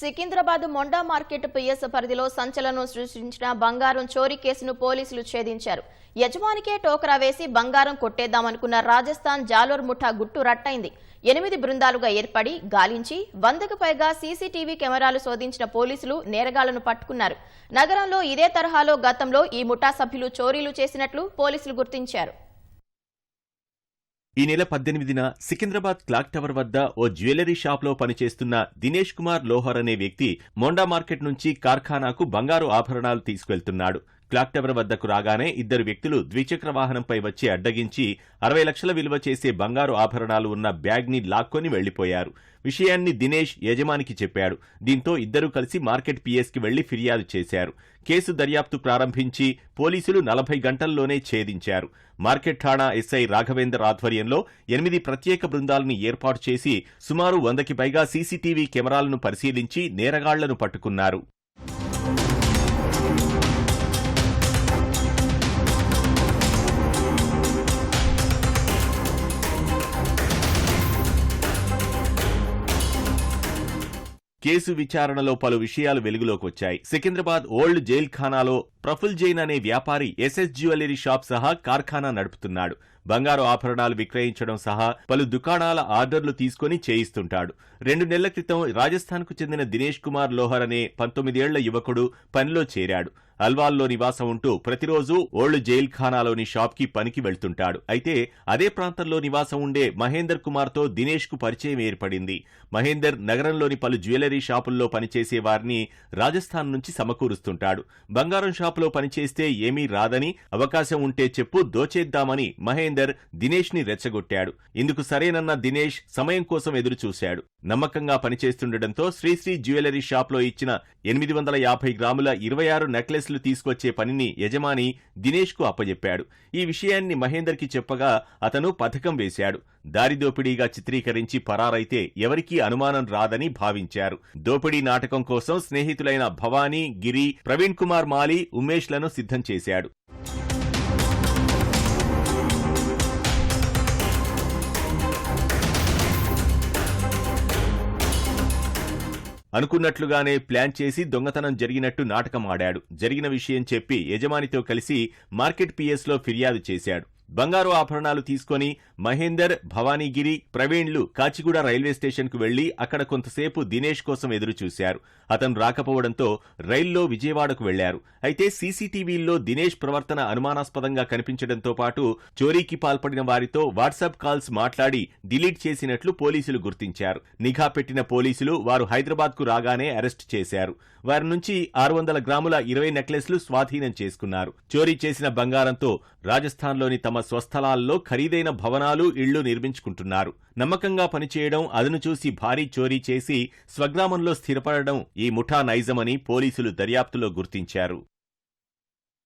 Secunderabad Monda market PS పరిధిలో సంచలనం సృష్టించిన బంగారం చోరీ కేసును పోలీసులు ఛేదించారు. యజమానికే టోకరా వేసి బంగారం కొట్టేద్దామనుకున్న రాజస్థాన్ జాలోర్ ముఠా గుట్టు రట్టయింది. ఎనిమిది బృందాలుగా ఏర్పడి గాలించి వందకు పైగా సీసీటీవీ కెమెరాలు శోధించిన పోలీసులు నేరగాళ్ళను పట్టుకున్నారు. నగరంలో ఇదే తరహాలో గతంలో ఈ ముఠా సభ్యులు చోరీలు చేసినట్లు పోలీసులు గుర్తించారు. ఈ నెల పద్దెనిమిదిన సికింద్రాబాద్ క్లాక్ టవర్ వద్ద ఓ జ్యువెలరీ షాప్లో పనిచేస్తున్న దినేష్ కుమార్ లోహర్ అనే వ్యక్తి మోండా మార్కెట్ నుంచి కార్ఖానాకు బంగారు ఆభరణాలు తీసుకెళ్తున్నాడు. క్లాక్ టవర్ వద్దకు రాగానే ఇద్దరు వ్యక్తులు ద్విచక్ర వాహనంపై వచ్చి అడ్డగించి అరవై లక్షల విలువ చేసే బంగారు ఆభరణాలు ఉన్న బ్యాగ్ని లాక్కొని వెళ్ళిపోయారు విషయాన్ని దినేష్ యజమానికి చెప్పాడు. దీంతో ఇద్దరూ కలిసి మార్కెట్ పిఎస్కి వెళ్ళి ఫిర్యాదు చేశారు. కేసు దర్యాప్తు ప్రారంభించి పోలీసులు నలభై గంటల్లోనే ఛేదించారు. మార్కెట్ ఠాణా ఎస్ఐ రాఘవేందర్ ఆధ్వర్యంలో ఎనిమిది ప్రత్యేక బృందాలను ఏర్పాటు చేసి సుమారు వందకి పైగా సీసీటీవీ కెమెరాలను పరిశీలించి నేరగాళ్ళను పట్టుకున్నారు. కేసు విచారణలో పలు విషయాలు వెలుగులోకి వచ్చాయి. సికింద్రాబాద్ ఓల్డ్ జైల్ ఖానాలో ప్రఫుల్ జైన్ అనే వ్యాపారి ఎస్ఎస్ జ్యువెలరీ షాప్ సహా కార్ఖానా నడుపుతున్నాడు. బంగారు ఆభరణాలు విక్రయించడం సహా పలు దుకాణాల ఆర్డర్లు తీసుకుని చేయిస్తుంటాడు. రెండు నెలల క్రితం రాజస్థాన్కు చెందిన దినేష్ కుమార్ లోహర్ అనే పంతొమ్మిదేళ్ళ యువకుడు పనిలో చేరాడు. అల్వాల్లో నివాసం ఉంటూ ప్రతిరోజు ఓల్డ్ జైల్ ఖానాలోని షాప్కి పనికి వెళ్తుంటాడు. అయితే అదే ప్రాంతంలో నివాసం ఉండే మహేందర్ కుమార్తో దినేష్కు పరిచయం ఏర్పడింది. మహేందర్ నగరంలోని పలు జ్యువెలరీ షాపుల్లో పనిచేసే వారిని రాజస్థాన్ నుంచి సమకూరుస్తుంటాడు. బంగారం షాపులో పనిచేస్తే ఏమీ రాదని అవకాశం ఉంటే చెప్పు దోచేద్దామని మహేందర్ దినేష్ని రెచ్చగొట్టాడు. ఇందుకు సరేనన్న దినేష్ సమయం కోసం ఎదురుచూశాడు. నమ్మకంగా పనిచేస్తుండటంతో శ్రీశ్రీ జ్యువెలరీ షాప్లో ఇచ్చిన ఎనిమిది వందల యాభై గ్రాముల ఇరవై ఆరు నెక్లెస్ నెక్లెస్లు తీసుకొచ్చే పనిని యజమాని దినేష్కు అప్పజెప్పాడు. ఈ విషయాన్ని మహేందర్కి చెప్పగా అతను పథకం వేశాడు. దారిదోపిడీగా చిత్రీకరించి పరారైతే ఎవరికీ అనుమానం రాదని భావించారు. దోపిడీ నాటకం కోసం స్నేహితులైన భవానీ గిరి ప్రవీణ్ కుమార్ మాలి ఉమేష్లను సిద్ధం చేశాడు. అనుకున్నట్లుగానే ప్లాన్ చేసి దొంగతనం జరిగినట్టు నాటకం ఆడాడు. జరిగిన విషయం చెప్పి యజమానితో కలిసి మార్కెట్ పిఎస్లో ఫిర్యాదు చేశాడు. బంగారు ఆభరణాలు తీసుకొని మహేందర్ భవానీగిరి ప్రవీణ్లు కాచిగూడ రైల్వే స్టేషన్కు వెళ్ళి అక్కడ కొంతసేపు దినేష్ కోసం ఎదురుచూశారు. అతను రాకపోవడంతో రైల్లో విజయవాడకు వెళ్ళారు అయితే సీసీటీవీల్లో దినేష్ ప్రవర్తన అనుమానాస్పదంగా కనిపించడంతో పాటు చోరీకి పాల్పడిన వారితో వాట్సాప్ కాల్స్ మాట్లాడి డిలీట్ చేసినట్లు పోలీసులు గుర్తించారు. నిఘా పెట్టిన పోలీసులు వారు హైదరాబాద్కు రాగానే అరెస్ట్ చేశారు. వారి నుంచి ఆరు వందల గ్రాముల ఇరవై నెక్లెస్లు స్వాధీనం చేసుకున్నారు. చోరీ చేసిన బంగారంతో రాజస్థాన్లోని తమ తమ స్వస్థలాల్లో ఖరీదైన భవనాలు ఇళ్ళు నిర్మించుకుంటున్నారు. నమ్మకంగా పనిచేయడం అదను చూసి భారీ చోరీ చేసి స్వగ్రామంలో స్థిరపడడం ఈ ముఠా నైజమని పోలీసులు దర్యాప్తులో గుర్తించారు.